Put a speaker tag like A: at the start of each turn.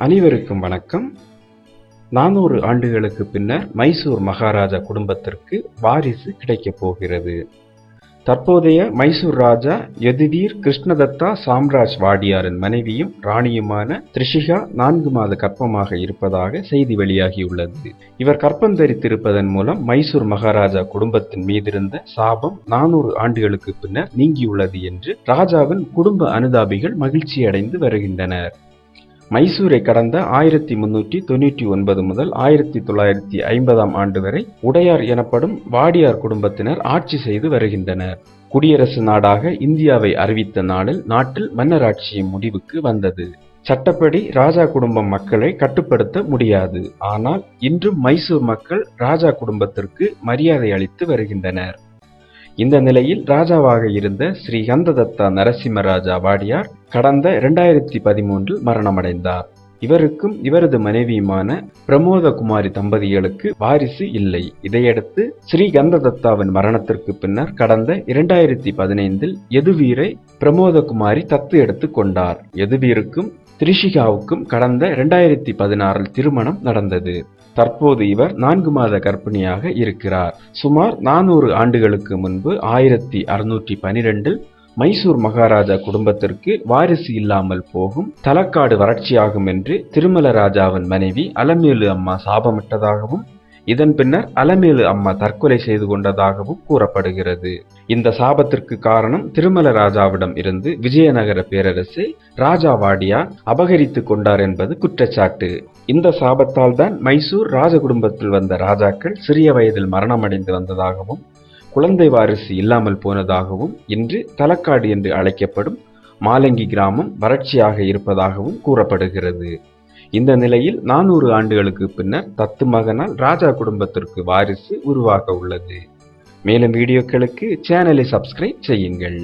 A: அனைவருக்கும் வணக்கம். நானூறு ஆண்டுகளுக்கு பின்னர் மைசூர் மகாராஜா குடும்பத்திற்கு வாரிசு கிடைக்கப் போகிறது. தற்போதைய மைசூர் ராஜா யதுவீர் கிருஷ்ணதத்தா சாம்ராஜ் வாடியாரின் மனைவியும் ராணியுமான த்ரிஷிகா நான்கு மாத கற்பமாக இருப்பதாக செய்தி வெளியாகியுள்ளது. இவர் கற்பம் தரித்திருப்பதன் மூலம் மைசூர் மகாராஜா குடும்பத்தின் மீதிருந்த சாபம் நானூறு ஆண்டுகளுக்கு பின்னர் நீங்கியுள்ளது என்று ராஜாவின் குடும்ப அனுதாபிகள் மகிழ்ச்சியடைந்து வருகின்றனர். மைசூரை கடந்த ஆயிரத்தி முன்னூற்றி தொண்ணூற்றி ஒன்பது முதல் ஆயிரத்தி தொள்ளாயிரத்தி ஐம்பதாம் ஆண்டு வரை உடையார் எனப்படும் வாடியார் குடும்பத்தினர் ஆட்சி செய்து வருகின்றனர். குடியரசு நாடாக இந்தியாவை அறிவித்த நாளில் நாட்டில் மன்னராட்சியின் முடிவுக்கு வந்தது. சட்டப்படி ராஜா குடும்பம் மக்களை கட்டுப்படுத்த முடியாது. ஆனால் இன்றும் மைசூர் மக்கள் ராஜா குடும்பத்திற்கு மரியாதை அளித்து வருகின்றனர். இந்த நிலையில் ராஜாவாக இருந்த ஸ்ரீ கந்ததத்தா நரசிம்மராஜா வாடியார் கடந்த இரண்டாயிரத்தி பதிமூன்றில் மரணமடைந்தார். இவருக்கும் இவரது மனைவியுமான பிரமோத குமாரி தம்பதிகளுக்கு வாரிசு இல்லை. இதையடுத்து ஸ்ரீ கந்ததத்தாவின் மரணத்திற்கு பின்னர் கடந்த இரண்டாயிரத்தி பதினைந்தில் எதுவீரை பிரமோதகுமாரி தத்து எடுத்துக் கொண்டார். எதுவீருக்கும் திரிஷிகாவுக்கும் கடந்த இரண்டாயிரத்தி பதினாறில் திருமணம் நடந்தது. தற்போது இவர் நான்கு மாத கர்ப்பிணியாக இருக்கிறார். சுமார் நானூறு ஆண்டுகளுக்கு முன்பு ஆயிரத்தி அறுநூற்றி பனிரெண்டில் மைசூர் மகாராஜா குடும்பத்திற்கு வாரிசு இல்லாமல் போகும் தலக்காடு வறட்சியாகும் என்று திருமல ராஜாவின் மனைவி அலமேலு அம்மா சாபமிட்டதாகவும் இதன் பின்னர் அலமேலு அம்மா தற்கொலை செய்து கொண்டதாகவும் கூறப்படுகிறது. இந்த சாபத்திற்கு காரணம் திருமல ராஜாவிடம் இருந்து விஜயநகர பேரரசை ராஜா வாடியார் அபகரித்து கொண்டார் என்பது குற்றச்சாட்டு. இந்த சாபத்தால் தான் மைசூர் ராஜ குடும்பத்தில் வந்த ராஜாக்கள் சிறிய வயதில் மரணமடைந்து வந்ததாகவும் குழந்தை வாரிசு இல்லாமல் போனதாகவும் இன்று தலக்காடு என்று அழைக்கப்படும் மாலங்கி கிராமம் வறட்சியாக இருப்பதாகவும் கூறப்படுகிறது. இந்த நிலையில் நானூறு ஆண்டுகளுக்கு பின்னர் தத்து மகனால் ராஜா குடும்பத்திற்கு வாரிசு உருவாக உள்ளது. மேலும் வீடியோக்களுக்கு சேனலை சப்ஸ்கிரைப் செய்யுங்கள்.